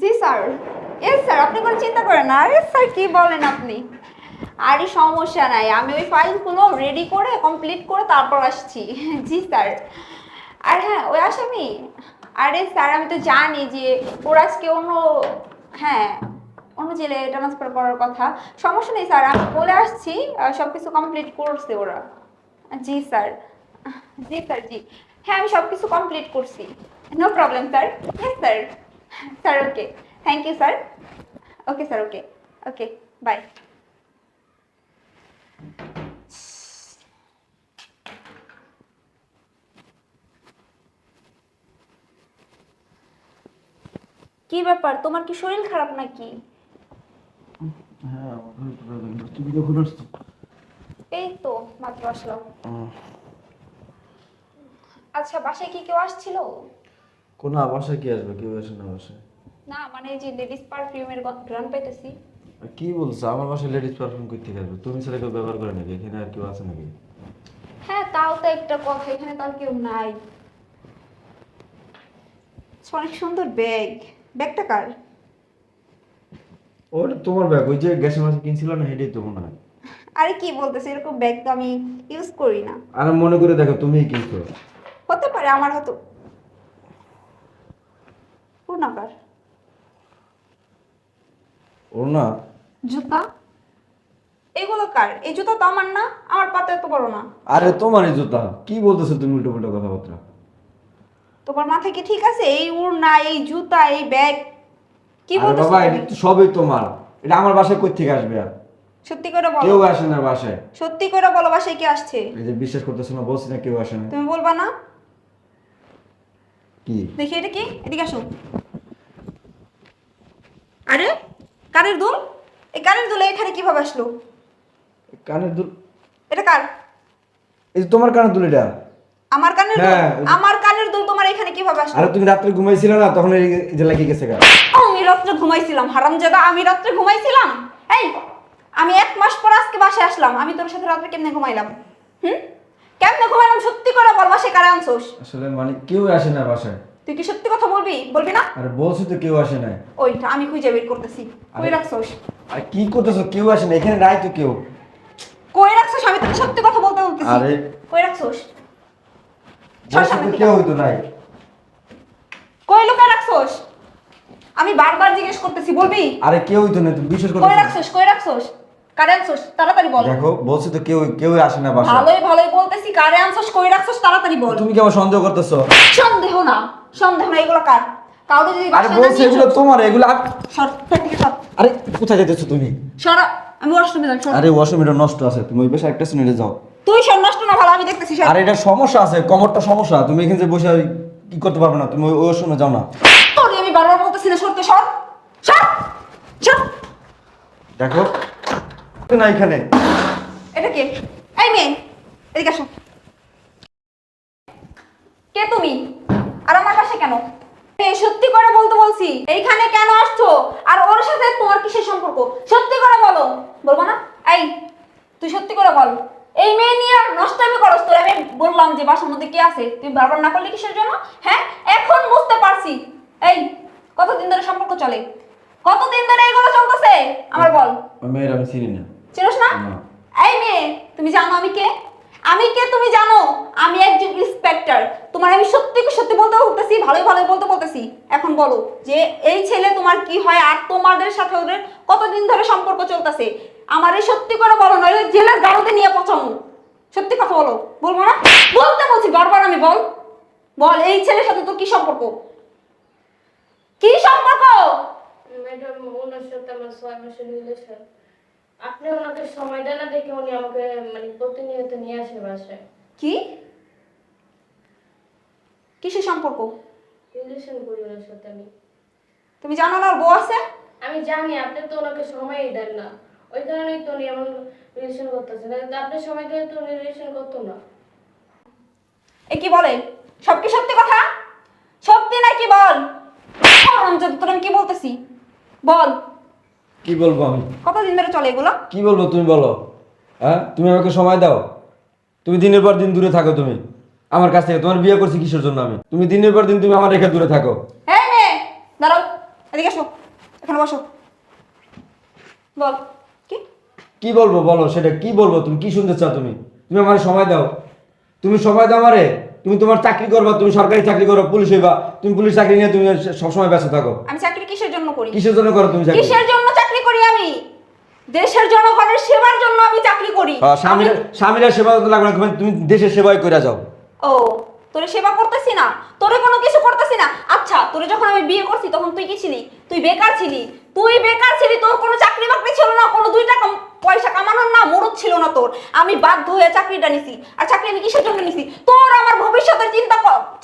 জি, sir. S sir, আপনি কোনো চিন্তা করেন না। আরে, স্যার, কি বলেন আপনি? আরে, সমস্যা নাই। আমি ওই ফাইলগুলো রেডি করে কমপ্লিট করে তারপর আসছি। জি, স্যার। আর হ্যাঁ ওই আসামি? আরে, স্যার, আমি তো জানি যে ওরা আজকে অন্য হ্যাঁ অন্য জেলে ট্রান্সফার করার কথা। সমস্যা নেই, স্যার। আমি বলে আসছি সব কিছু কমপ্লিট করছে ওরা। জি, স্যার। জি স্যার, জি। হ্যাঁ আমি সব কিছু কমপ্লিট করছি। No problem sir. Yes sir sir okay thank you sir okay sir okay okay bye কি ব্যাপার? তোমার কি শরীর খারাপ নাকি? হ্যাঁ। তুমি কখন আসছো? এই তো মাত্র আসলাম। আচ্ছা বাসায় কি কেউ আসছিল? কোন বাসায় কি আসবে? কেউ আসে না মানে এই যে লেডিস পারফিউমের গ্রান পাইতেছি। কি বলছো? আমার বাসায় লেডিস পারফিউম করতে আসবে তুমি ছাড়া কেউ ব্যবহার করে নাকি? এখানে আর কেউ আছে নাকি? হ্যাঁ তাও তো একটা কথা। এখানে তো আর কেউ নাই। আচ্ছা, অনেক সুন্দর ব্যাগ ব্যাগটা কার? ওটা তোমার ব্যাগ ওই যে গ্যাসের মাসে কিনছিল না হেঁটেই তো মনে হয়। আরে কি বলতেছে? এরকম ব্যাগ তো আমি ইউজ করি না। আর মনে করে দেখো তুমিই কিনছো। হতে পারে আমার হয়তো পূর্ণাকার ওর না জুতা? এগুলো কার? এই জুতা তো আমার না আমার পাতে এত বড় না। আরে তোমারই জুতা কি বলতেছো তুমি উল্টো পুল্টো কথাবার্তা? তোমার মাথায় কি ঠিক আছে? এই উড়না এই জুতা এই ব্যাগ কি আরে বলতেছো বাবা তুমি? এটা তো সবই তোমার। এটা আমার বাসায় কই থেকে আসবে? আর সত্যি করে কেউ আসে না বাসায়। সত্যি করে বলো বাসায় কি আসছে? এই যে বিশ্বাস করতেছো না বলছি না কেউ আসে না। তুমি বলবা না? কি? দেখি এটা কি? এদিকে আসো। আরে কানের দুল? এই কানের দুল এখানে কীভাবে আসলো? কানের দুল এটা কার? এই তোমার কানের দুল এটা। আমার কানের দুল? হ্যাঁ। আমার কানের দুল তোমার এখানে কীভাবে আসলো? আরে তুমি রাত্রে ঘুমাইছিলে না তখন এই এই যে লাগিয়ে গেছে গা। আমি রাত্রে ঘুমাইছিলাম হারামজাদা আমি রাত্রে ঘুমাইছিলাম? এই আমি এক মাস পর আজকে বাসায় আসলাম আমি তোর সাথে রাত্রে কেমনে ঘুমাইলাম? হুম? কেমনে ঘুমাইলাম? সত্যি করে বল বাসায় কারে আনছোস? আসলে মানে কেউ আসে না বাসায়। তুই কি সত্যি কথা বলবি? বলবি না? আরে বলছি তো কেউ আসে না ওইটা আমি খুঁজে বের করতেছি। কই রাখছোস? আর কি করতেছো? কেউ আসে না এখানে নাই তো কেউ। কই রাখছোস? আমি তোকে সত্যি কথা বলতে বলতেছি। আরে কই রাখছোস? তো কেউ হইতো নাই। কই লুকায় রাখছোস? আমি বারবার জিজ্ঞেস করতেছি বলবি? আরে কেউ হইতো না তুমি বিশ্বাস কই করতেছো রাখছোস? কই রাখছোস? কারে আনছোস? তাড়াতাড়ি বল। দেখো বলছি তো কেউ কেউ আসে না বাসায়। ভালোই ভালোই বলতেছি কারে আনছোস কই রাখছোস তাড়াতাড়ি বল। তুমি কি আমার সন্দেহ করতেছো? সন্দেহ না সন্দেহ না এগুলো কার? কাউকে যদি আরে বলছি এগুলো তোমার এগুলো সর থেকে সর। আরে কোথায় যেতেছো তুমি? সরা আমি ওয়াশরুমে যাই আরে ওয়াশরুমটা নষ্ট আছে তুমি ওই পাশে একটা যাও। তুই সর নষ্ট না ভালো আমি দেখতেছি আরে এটা সমস্যা আছে কমরটা সমস্যা তুমি এখানে যে বসে কি করতে পারবে না তুমি ওই ওয়াশরুমে যাও না। তোরে আমি বারবার বলতেছি না সরতে সর। সর সর। দেখো না এখানে? এটা কে? এই মেয়ে এদিকে আসো। কে তুমি? আর আমার পাশে কেন? সত্যি করে বলতে বলছি এইখানে কেন আসছো? আর ওর সাথে তোমার কিসের সম্পর্ক? সত্যি করে বলো। বলব না? এই তুই সত্যি করে বল। এই মেয়ে নিয়ে নষ্টামি করস তোর আমি বললাম যে বাসার মধ্যে কে আছে? তুই বারবার না করলি কিসের জন্য? হ্যাঁ? এখন বুঝতে পারছি। এই কতদিন ধরে সম্পর্ক চলে? কতদিন ধরে এগুলো চলতেছে? আমার বল। মেয়ের আমি চিনি না। চিনোস না। এই মেয়ে তুমি জানো আমি কে? আমি কে তুমি জানো? আমি একজন ইন্সপেক্টর তোমার আমি সত্যি কি সত্যি বলতে বলতেছি ভালোই ভালোই বলতে বলতেছি। এখন বলো যে এই ছেলে তোমার কি হয় আর তোমাদের সাথে ওদের কতদিন ধরে সম্পর্ক চলতেছে? আমার এই সত্যি করে বলো নইলে জেলের গাড়োতে নিয়ে পচানো সত্যি কথা বলো। বলব না? বলতে বলছি বারবার আমি বল। বল এই ছেলের সাথে তোর কি সম্পর্ক? কি সম্পর্ক? ম্যাডাম ওনার সাথে আমার ছয় মাসের রিলেশন আপনি ওনাকে সময় দেন না দেখে উনি আমাকে মানে প্রতিনিয়ত নিয়ে আসে বাসায়। কি? কিসের সম্পর্ক? রিলেশন করি ওনার সাথে আমি। তুমি জানো না ওর বউ আছে? আমি জানি আপনি তো ওনাকে সময়ই দেন না। ওই কারণেই তো উনি এমন রিলেশন করতেছেন কিন্তু আপনি সময় দিলে তো উনি রিলেশন করতো না। এ কি বলে? সব কি সত্যি কথা? সত্যি নাকি বল? তোর আমি কি বলতেছি? বল। কি বলব আমি? কতদিন ধরে চলে এগুলো? কি বলব তুমি বলো? হ্যাঁ? তুমি আমাকে সময় দাও। তুমি দিনের পর দিন দূরে থাকো তুমি। আমার কাছ থেকে তোমার বিয়ে করছি কিসের জন্য আমি? তুমি দিনের পর দিন তুমি আমার রেখে দূরে থাকো। দাঁড়াও এদিকে আসো। এখানে বসো। বল কি? কি বলব বলো সেটা কি বলব তুমি? কি শুনতে চাও তুমি? তুমি আমার সময় দাও। তুমি সময় দাও আমারে। তুমি তোমার চাকরি করবা তুমি সরকারি চাকরি করো পুলিশ হইবা। তুমি পুলিশ চাকরি নিয়ে তুমি সবসময় ব্যস্ত থাকো। আমি চাকরি কিসের জন্য করি? কিসের জন্য করো তুমি চাকরি? কিসের জন্য করি আমি। দেশের জনগণের সেবার জন্য আমি চাকরি করি। স্বামীর স্বামীর স্বামীরা সেবা করতে লাগবে না তুমি- দেশের সেবাই করে যাও। ও তোরে সেবা করতেছি না। তোরে কোনো কিছু করতেছি না। আচ্ছা তোরে যখন আমি বিয়ে করছি তখন তুই কি ছিলি? তুই বেকার ছিলি। তুই বেকার ছিলি তোর কোনো চাকরি বাকরি ছিল না কোনো দুই টাকা পয়সা কামানোর না মুরুদ ছিল না তোর। আমি বাধ্য হয়ে চাকরিটা নিছি। আর চাকরি আমি কিসের জন্য নিছি? তোর আমার ভবিষ্যতের চিন্তা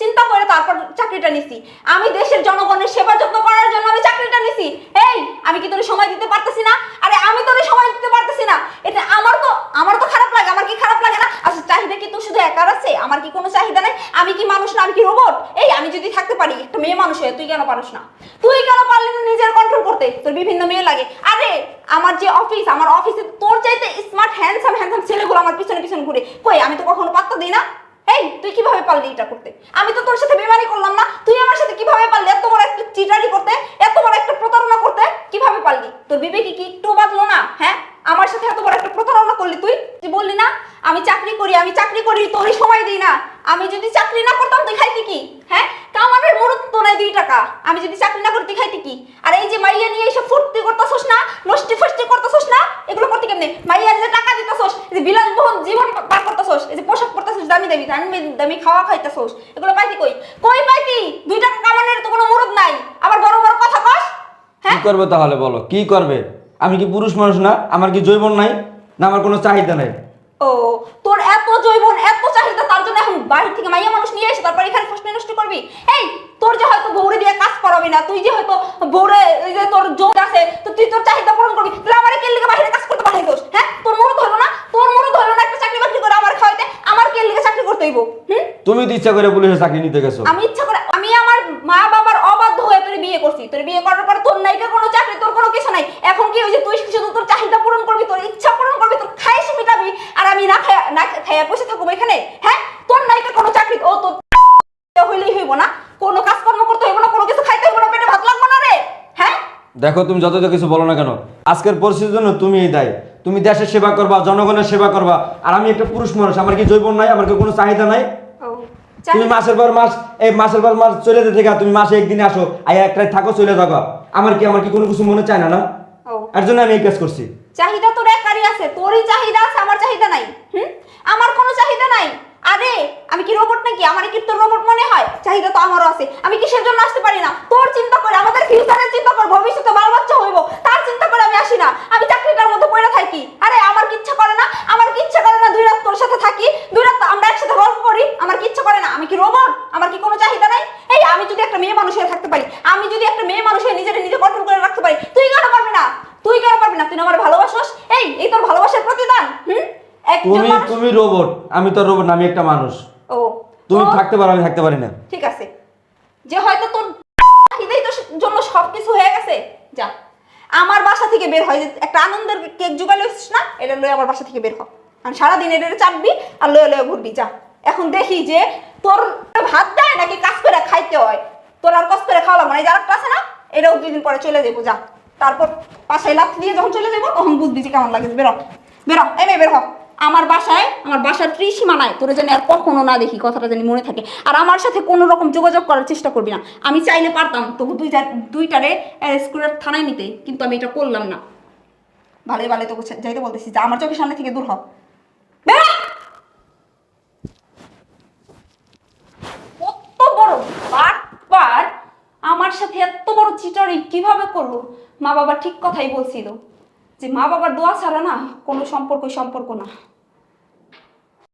চিন্তা করে তারপর চাকরিটা নিছি। আমি দেশের জনগণের সেবা যত্ন করার জন্য আমি চাকরিটা নিছি। এই, আমি কি তোর সময় দিতে পারতেছি না? আরে আমি তোর সময় দিতে পারতেছি না। এটা আমার তো আমার তো খারাপ লাগে, আমার কি খারাপ লাগে না? আচ্ছা চাহিদা কি তোর শুধু একার আছে? আমার কি কোনো চাহিদা নাই? আমি কি মানুষ না? আমি কি রোবট এই, আমি যদি থাকতে পারি, একটা মেয়ে মানুষ হয়ে তুই কেন পারিস না? তুই কেন পারলি না নিজের কন্ট্রোল করতে? তোর বিভিন্ন মেয়ে লাগে। আরে আমার যে অফিস আমার অফিসে তোর চাইতে স্মার্ট হ্যান্ডসাম হ্যান্ডসাম ছেলেগুলো আমার পিছনে পিছনে ঘুরে। কই, আমি তো কখনো পাত্তা দিই না? এই, তুই কীভাবে পারলি এটা করতে? আমি তো তোর সাথে বেমানি করলাম না। তুই আমার সাথে কীভাবে পারলি? এত বড় একটা চিটারি করতে, এত বড় একটা প্রতারণা করতে, কীভাবে পারলি? তোর বিবেকে কি একটু বাঁধলো না? হ্যাঁ? আমার সাথে এত বড় একটা প্রতারণা করলি তুই? তুই বললি না, আমি চাকরি করি, আমি চাকরি করি, তোরই সময় দিই না। আমি যদি চাকরি না করতাম, তুই খাইতি কি? হ্যাঁ? কামানের মুরুদ তো নাই দুই টাকা। আমি যদি চাকরি না করতে খাইতি কি আর এই যে মাইয়া নিয়ে এসে ফুর্তি করতেছস না নষ্টি ফষ্টি করতেছস না এগুলো করতে কেমনে মাইয়ার যে টাকা দিতেছস এই যে বিলাসবহুল জীবন পার করতেছস এই যে পোশাক পরতেছস দামি দামি খাওয়া খাইতেছস? এগুলো পাইতি কই? কই পাইতি? দুই টাকা কামানের তো কোনো মুরুদ নাই। আবার বড় বড় কথা কস? কি হ্যাঁ করবে তাহলে বলো? কি করবে? আমি কি পুরুষ মানুষ না? আমার কি জৈবন নাই? না আমার কোনো চাহিদা নাই? ও তোর এত জৈবন এত চাহিদা তার জন্য এখন বাড়ি থেকে মাইয়া মানুষ নিয়ে এসে তারপর এখানে ফসলে নষ্ট করবি? এই তোর যে হয়তো বৌরে দিয়ে কাজ করাবি না তুই যে হয়তো বৌরে যে তোর জোর আছে তো তুই তোর চাহিদা পূরণ করবি তাহলে আমার কে লিগে বাইরে কাজ করতে পাঠাই দোষ হ্যাঁ তোর মরদ হলো না তোর মরদ হলো না একটা চাকরি বাকরি করে আমার খাওয়াইতে আমার কে লিগে চাকরি করতে হইব হুম তুমি তো ইচ্ছা করে পুলিশের চাকরি নিতে গেছো। আমি ইচ্ছা করে আমি আমার মা বাবার অবাধ্য হয়ে তোর বিয়ে করছি। তোর বিয়ে করার পর তোর নাইকা কোনো চাকরি তোর কোনো কিছু নাই। এখন কি হয়েছে তুই শুধু তোর চাহিদা পূরণ করবি তোর ইচ্ছা পূরণ করবি তোর খাইস মিটাবি আর আমি না খায়া না খাইয়া বসে থাকব এখানে? হ্যাঁ? তোর নাইকা কোনো চাকরি ও তোর হইলেই হইব না। কোনো কাজকর্ম করতে হইব না কোনো কিছু খাইতে হইব না পেটে ভাত লাগবো না রে। হ্যাঁ? দেখো তুমি যত কিছু বলো না কেন আজকের পরিস্থিতির জন্য তুমিই দায়ী। তুমি দেশের সেবা করবা জনগণের সেবা করবা। আর আমি একটা পুরুষ মানুষ আমার কি জৈবন নাই আমার কি কোনো চাহিদা নাই? তুমি মাসের পর মাস এই মাসের পর মাস চলে যেতে থাকা তুমি মাসে একদিন আসো আই একটাই থাকো চলে থাকো। আমার কি আমার কি কোনো কিছু মনে চায় না না? এর জন্য আমি এই কাজ করছি। চাহিদা তোর একারই আছে তোরই চাহিদা আছে আমার চাহিদা নাই হুম? আমার কোনো চাহিদা নাই। আরে, আমি কি রোবট নাকি? আমার কি তোর রোবট মনে হয়? চাহিদা তো আমারও আছে। আমি কিসের জন্য আসতে পারি না? তোর চিন্তা করে, আমাদের ফিউচারের চিন্তা কর, ভবিষ্যতে বাল বাচ্চা হইব। তার চিন্তা করে আমি আসি না। আমি চাকরিটার মধ্যে পড়ে থাকি। আরে, আমার কি ইচ্ছা করে না? আমার কি ইচ্ছা করে না দুই রাত তোর সাথে থাকি? দুই রাত আমরা একসাথে গল্প করি। আমার কি ইচ্ছা করে না? আমি কি রোবট আমার কি কোনো চাহিদা নাই? এই, আমি যদি একটা মেয়ে মানুষ হয়ে থাকতে পারি, আমি যদি একটা মেয়ে মানুষ হয়ে নিজের নিজে কন্ট্রোল করে রাখতে পারি, তুই কেন পারবি না? তুই কেন পারবি না? তুই আমার ভালোবাসোস এই এই তোর ভালোবাসার প্রতিদান হুম একজন তুমি তুমি রোবট আমি তো রোবট না আমি একটা মানুষ। ও তুমি থাকতে পারো আমি থাকতে পারি না। ঠিক আছে। যে হয়তো তোর চাহিদাই তোর জন্য সবকিছু হয়ে গেছে যা। আমার বাসা থেকে বের হয় একটা আনন্দের কেক জোগালে না এটা লয়ে আমার বাসা থেকে বের হ। আর সারাদিন এটা চাপবি আর লয়ে লয়ে ঘুরবি যা। এখন দেখি যে তোর ভাত দেয় নাকি কাজ করে খাইতে হয়? তোর আর কাজ করে খাওয়া লাগবে না এই যারা আছে না এটাও দুই দিন পরে চলে যাব যা। তারপর পাশে লাথ দিয়ে যখন চলে যাব তখন বুঝবি যে কেমন লাগে বেরো বেরো এই মেয়ে বের হ। আমার বাসায়, আমার বাসার ত্রিসীমা নাই। তোরে জানি আর কখনো না দেখি, কথাটা জানি মনে থাকে। আর আমার সাথে কোনো রকম যোগাযোগ করার চেষ্টা করবি না। আমি চাইলে পারতাম তবু দুই দুইটারে স্কুলের থানায় নিতে, কিন্তু আমি এটা করলাম না। ভালোই ভালোই তোকে যাইতে বলতেছি। যে, আমার চোখের সামনে থেকে দূর হ। বেরো! কত বড় বাটপার! আমার সাথে এত বড় চিটারি কীভাবে করল? মা বাবা ঠিক কথাই বলছিল যে, মা বাবার দোয়া ছাড়া না কোনো সম্পর্কই সম্পর্ক না।